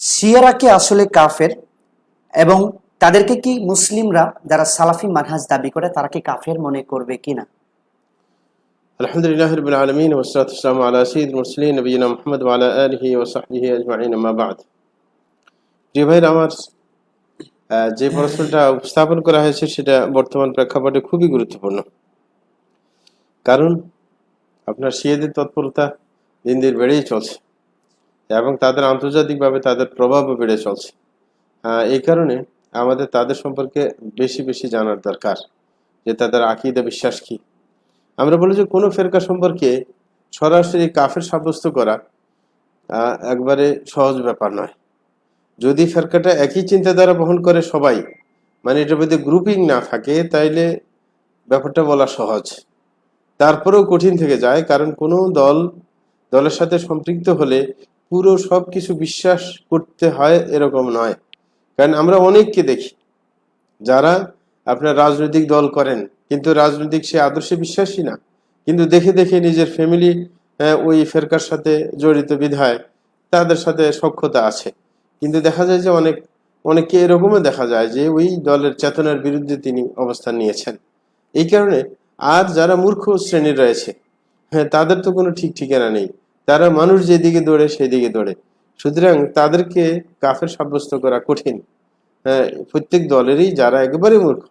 শিয়ারা কি আসলে কাফের? এবং তাদেরকে কি মুসলিমরা যারা সালাফি মানহাজ দাবি করে, তারা কি কাফের মনে করবে কিনা? আলহামদুলিল্লাহ রবিল আলমিন ওসলাতাম আলা সঈদ মুসলিম নবীন মোহাম্মদ আলা আলহি ওসাহি আজমাইন আমাবাদ জি ভাইর আমার যে প্রশ্নটা উপস্থাপন করা হয়েছে, সেটা বর্তমান প্রেক্ষাপটে খুবই গুরুত্বপূর্ণ। কারণ, আপনার শিয়াদের তৎপরতা দিন দিন বেড়েই চলছে। এবং তাদের আন্তর্জাতিকভাবে তাদের প্রভাবও বেড়ে চলছে। এই কারণে আমাদের তাদের সম্পর্কে বেশি বেশি জানার দরকার যে তাদের আকিদা বিশ্বাস কি। আমরা বলি যে কোনো ফেরকা সম্পর্কে সরাসরি কাফের সাব্যস্ত করা একবারে সহজ ব্যাপার নয়। যদি ফেরকাটা একই চিন্তাধারা বহন করে সবাই মানে এটার মধ্যে গ্রুপিং না থাকে, তাইলে ব্যাপারটা বলা সহজ। তারপরেও কঠিন থেকে যায়, কারণ কোনো দল, দলের সাথে সম্পৃক্ত হলে পুরো সব কিছু বিশ্বাস করতে হয় এরকম নয়। কারণ আমরা অনেককে দেখি, যারা আপনার রাজনৈতিক দল করেন, কিন্তু রাজনৈতিক সে আদর্শে বিশ্বাসী না। কিন্তু দেখে দেখে নিজের ফ্যামিলি ওই ফেরকার সাথে জড়িত বিধায় তাদের সাথে সক্ষতা আছে। কিন্তু দেখা যায় যে অনেক, অনেককে এরকমও দেখা যায় যে ওই দলের চেতনার বিরুদ্ধে তিনি অবস্থান নিয়েছেন। এই কারণে আর যারা মূর্খ শ্রেণির রয়েছে হ্যাঁ তাদের তো কোনো ঠিক ঠিকানা নেই। তারা মানুষ যেদিকে দৌড়ে সেই দিকে দৌড়ে। সুতরাং তাদেরকে কাফের সাব্যস্ত করা কঠিন। হ্যাঁ প্রত্যেক দলেরই যারা একেবারে মূর্খ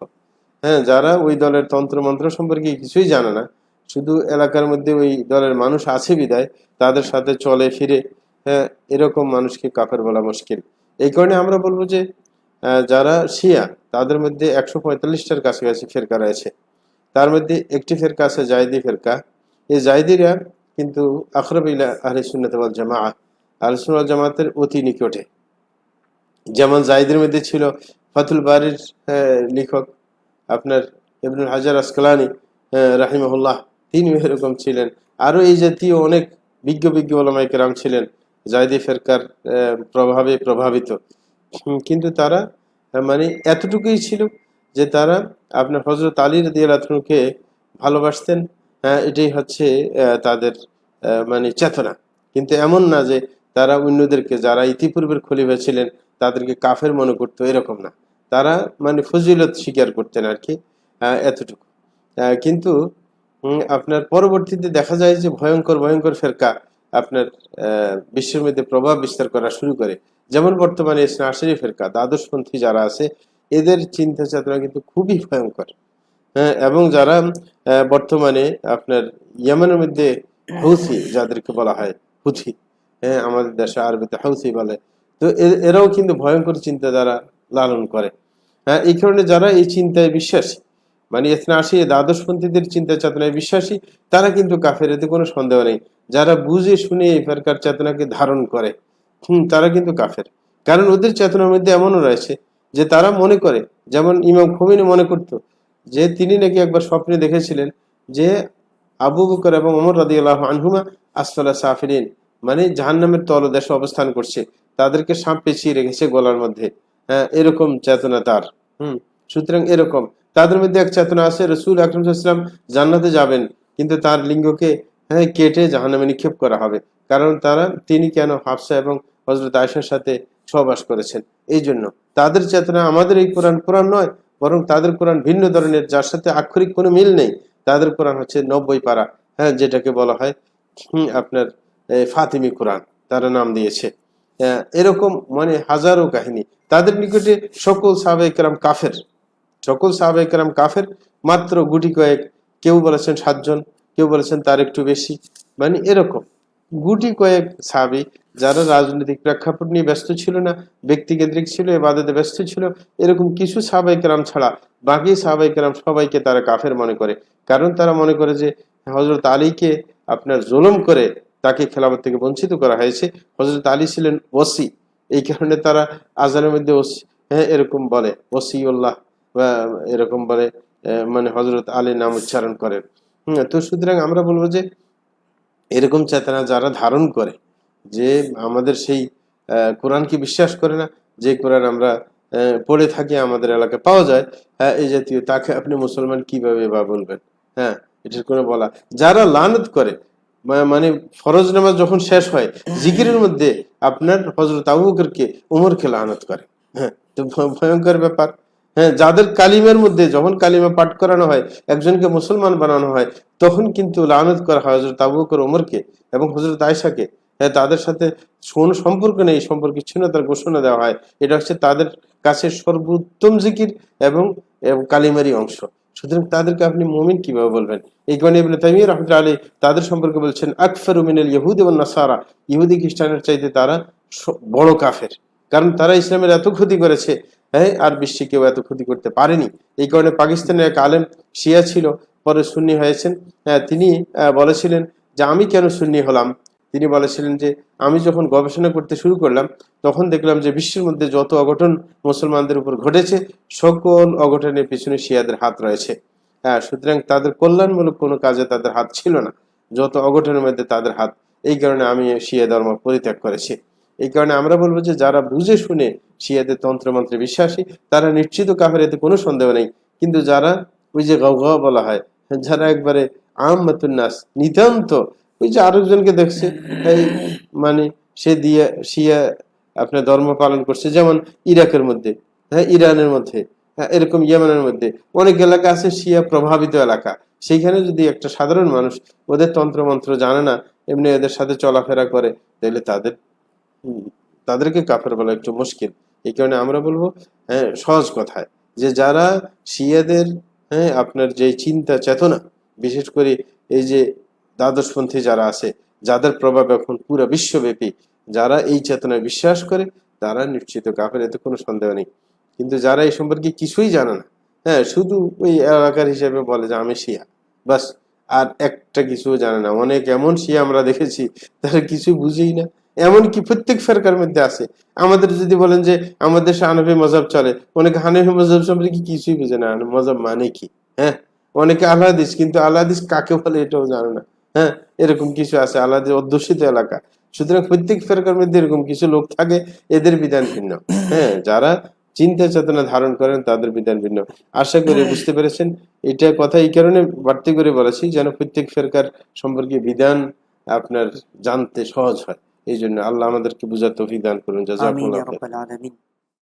হ্যাঁ যারা ওই দলের তন্ত্র মন্ত্র সম্পর্কে কিছুই জানে না, শুধু এলাকার মধ্যে ওই দলের মানুষ আছে বিদায় তাদের সাথে চলে ফিরে হ্যাঁ এরকম মানুষকে কাফের বলা মুশকিল। এই কারণে আমরা বলব যে যারা শিয়া, তাদের মধ্যে একশো পঁয়তাল্লিশটার কাছাকাছি ফেরকা রয়েছে। তার মধ্যে একটি ফেরকা আছে জায়দি ফেরকা। এই জায়দিরা কিন্তু আখরবিলা আহলে সুন্নত ওয়াল জামা আহলে সুন্নাত জামাতের অতি নিকটে। যেমন জায়দের মধ্যে ছিল ফাতুল বারির লেখক আপনার ইবনুল হাজার আসকালানি রাহিমহুল্লাহ তিনি এরকম ছিলেন। আরও এই জাতীয় অনেক বিজ্ঞ বিজ্ঞ ওলামাই কেরাম ছিলেন জায়দি ফেরকার প্রভাবে প্রভাবিত। কিন্তু তারা মানে এতটুকুই ছিল যে তারা আপনার হজরত আলী রাদিয়ালকে ভালোবাসতেন এটাই হচ্ছে তাদের মানে চেতনা। কিন্তু এমন না যে তারা অন্যদেরকে, যারা ইতিপূর্বের খলিফা ছিলেন, তাদেরকে কাফের মনে করতো, এরকম না। তারা মানে ফজিলত স্বীকার করতেন আর কি এতটুকু। কিন্তু আপনার পরবর্তীতে দেখা যায় যে ভয়ঙ্কর ভয়ঙ্কর ফেরকা আপনার বিশ্বের মধ্যে প্রভাব বিস্তার করা শুরু করে। যেমন বর্তমানে আশারি ফেরকা দ্বাদশপন্থী যারা আছে, এদের চিন্তা চেতনা কিন্তু খুবই ভয়ঙ্কর। হ্যাঁ এবং যারা বর্তমানে আপনার ইয়েমেনের মধ্যে হৌসি যাদেরকে বলা হয় হুথি হ্যাঁ আমাদের দেশে আরবিতে হাউসি বলে, তো এরাও কিন্তু ভয়ঙ্কর চিন্তা চিন্তাধারা লালন করে। হ্যাঁ এই কারণে যারা এই চিন্তায় বিশ্বাসী মানে আসি দ্বাদশপন্থীদের চিন্তা চেতনায় বিশ্বাসী, তারা কিন্তু কাফের এতে কোনো সন্দেহ নেই। যারা বুঝে শুনে এই প্রকার চেতনাকে ধারণ করে, হুম, তারা কিন্তু কাফের। কারণ ওদের চেতনার মধ্যে এমনও রয়েছে যে তারা মনে করে, যেমন ইমাম খমিনী মনে করত যে তিনি নাকি একবার স্বপ্নে দেখেছিলেন যে আবু বকর এবং ওমর রাদি আল্লাহ আনহুমা আসফালা সাফিরিন মানে জাহান্নামের তলদেশে অবস্থান করছে, তাদেরকে সাপ পেঁচিয়ে রেখেছে গলার মধ্যে। হ্যাঁ এরকম চেতনা তার। হুম, সুতরাং এরকম। তাদের মধ্যে এক চেতনা আছে, রসুল আকরম ইসলাম জান্নাতে যাবেন, কিন্তু তার লিঙ্গকে হ্যাঁ কেটে জাহান্নামে নিক্ষেপ করা হবে। কারণ তারা, তিনি কেন হাফসা এবং হজরত আয়সার সাথে সহবাস করেছেন? এই জন্য তাদের চেতনা আমাদের এই কোরআন কোরআন নয় বরং তাদের কোরআন ভিন্ন ধরনের, যার সাথে আক্ষরিক কোনো মিল নেই। তাদের কোরআন হচ্ছে নব্বই পারা। হ্যাঁ যেটাকে বলা হয় আপনার ফাতিমি কোরআন। তারা নাম দিয়েছে। এরকম মানে হাজারো কাহিনী। তাদের নিকটে সকল সাহাবাইকেরাম কাফের। সকল সাহাবাইকেরাম কাফের, মাত্র গুটি কয়েক। কেউ বলেছেন সাতজন, কেউ বলেছেন তার একটু বেশি। মানে এরকম। গুটি কয়েক সাহাবি যারা রাজনৈতিক প্রেক্ষাপট নিয়ে ব্যস্ত ছিল না, ব্যক্তিকেন্দ্রিক ছিল, এবাদতে ব্যস্ত ছিল, এরকম কিছু সাহাবাইকেরাম ছাড়া বাকি সাহাবাইকেরাম সবাইকে তারা কাফের মনে করে। কারণ তারা মনে করে যে হজরত আলীকে আপনার জুলুম করে তাকে খেলাফত থেকে বঞ্চিত করা হয়েছে। হজরত আলী ছিলেন ওসি। এই কারণে তারা আজানের মধ্যে ওসি হ্যাঁ এরকম বলে, ওসিউল্লাহ, বা এরকম বলে মানে হজরত আলী নাম উচ্চারণ করেন তো সুতরাং আমরা বলব যে এরকম চেতনা যারা ধারণ করে যে আমাদের সেই কোরআনকে বিশ্বাস করে না যে কোরআন আমরা পড়ে থাকি আমাদের এলাকায় পাওয়া যায় হ্যাঁ, এই জাতীয় তাকে আপনি মুসলমান কীভাবে বা বলবেন হ্যাঁ এটার কোনো বলা যারা লানত করে মানে ফরজ নামাজ যখন শেষ হয় জিকিরের মধ্যে আপনার হজরত আবু বকরকে উমরকে লানত করে হ্যাঁ তো ভয়ঙ্কর ব্যাপার। হ্যাঁ যাদের কালিমের মধ্যে যখন কালিমা পাঠ করানো হয়, একজনকে মুসলমান বানানো হয়, তখন কিন্তু লানত করা হয় হজরত আবু বকর উমরকে এবং হজরত আয়সাকে হ্যাঁ তাদের সাথে কোনো সম্পর্ক নেই সম্পর্কে ছিন্নতার ঘোষণা দেওয়া হয়। এটা হচ্ছে তাদের কাছে সর্বোত্তম জিকির এবং কালিমারি অংশ। সুতরাং তাদেরকে আপনি মুমিন কীভাবে বলবেন? এই কারণে ইবনে রাহমাতুল্লাহ আলাইহি তাদের সম্পর্কে বলছেন, আকফারু মিনাল ইহুদ এবং নাসারা। ইহুদি খ্রিস্টানের চাইতে তারা বড় কাফের। কারণ তারা ইসলামের এত ক্ষতি করেছে হ্যাঁ আর বিশ্বে কেউ এত ক্ষতি করতে পারেনি। এই কারণে পাকিস্তানের এক আলেম শিয়া ছিল পরে সুন্নি হয়েছেন। হ্যাঁ, তিনি বলেছিলেন যে আমি কেন সুন্নি হলাম? তিনি বলেছিলেন যে আমি যখন গবেষণা করতে শুরু করলাম তখন দেখলাম যে বিশ্বের মধ্যে যত অঘটন মুসলমানদের উপর ঘটেছে সকল অঘটনের পিছনে শিয়াদের হাত রয়েছে। হ্যাঁ সুতরাং তাদের কল্যাণমূলক কোনো কাজে তাদের হাত ছিল না। যত অঘটনের মধ্যে তাদের হাত এই কারণে আমি শিয়া ধর্ম পরিত্যাগ করেছি। এই কারণে আমরা বলব যে যারা বুঝে শুনে শিয়াদের তন্ত্রমন্ত্রে বিশ্বাসী, তারা নিশ্চিত কাফের এতে কোনো সন্দেহ নেই। কিন্তু যারা ওই যে গাও গাও বলা হয়, যারা একবারে আহমতুন্নাস নিতান্ত, ওই যে আরেকজনকে দেখছে মানে সে দিয়ে শিয়া আপনার ধর্ম পালন করছে, যেমন ইরাকের মধ্যে হ্যাঁ ইরানের মধ্যে হ্যাঁ এরকম ইয়েমেনের মধ্যে। অনেক এলাকা আছে শিয়া প্রভাবিত এলাকা। সেইখানে যদি একটা সাধারণ মানুষ ওদের তন্ত্রমন্ত্র জানে না, এমনি এদের সাথে চলাফেরা করে, তাহলে তাদের, তাদেরকে কাফের বলা একটু মুশকিল। এই কারণে আমরা বলব হ্যাঁ সহজ কথায় যে যারা শিয়াদের হ্যাঁ আপনার যে চিন্তা চেতনা, বিশেষ করে এই যে দ্বাদশপন্থী যারা আছে, যাদের প্রভাব এখন পুরো বিশ্বব্যাপী, যারা এই চেতনায় বিশ্বাস করে, তারা নিশ্চিত কাফের, এতে কোনো সন্দেহ নেই। কিন্তু যারা এই সম্পর্কে কিছুই জানে না হ্যাঁ শুধু ওই এলাকার হিসেবে বলে যে আমি শিয়া, বাস, আর একটা কিছু জানে না। অনেক এমন শিয়া আমরা দেখেছি, তারা কিছু বুঝেই না। এমনকি প্রত্যেক ফেরকার মধ্যে আছে। আমাদের যদি বলেন যে, আমাদের দেশে হানফি মজাব চলে, অনেকে হানফি মজাব সম্পর্কে কিছুই বুঝে না। মজাব মানে কি? হ্যাঁ? অনেকে আল্লাদিস কিন্তু আল্লাদিস কাকে বলে এটাও জানে না। হ্যাঁ? এরকম কিছু আছে আল্লাদের অধ্যুষিত এলাকা। সুতরাং প্রত্যেক ফেরকার মধ্যে এরকম কিছু লোক থাকে, এদের বিধান ভিন্ন। হ্যাঁ? যারা চিন্তা চেতনা ধারণ করেন, তাদের বিধান ভিন্ন। আশা করি বুঝতে পেরেছেন। এটা কথা এই কারণে বাড়তি করে বলেছি যেন প্রত্যেক ফেরকার সম্পর্কে বিধান আপনার জানতে সহজ হয়। এই জন্য আল্লাহ আমাদেরকে বুঝার তৌফিক দান করুন। আমিন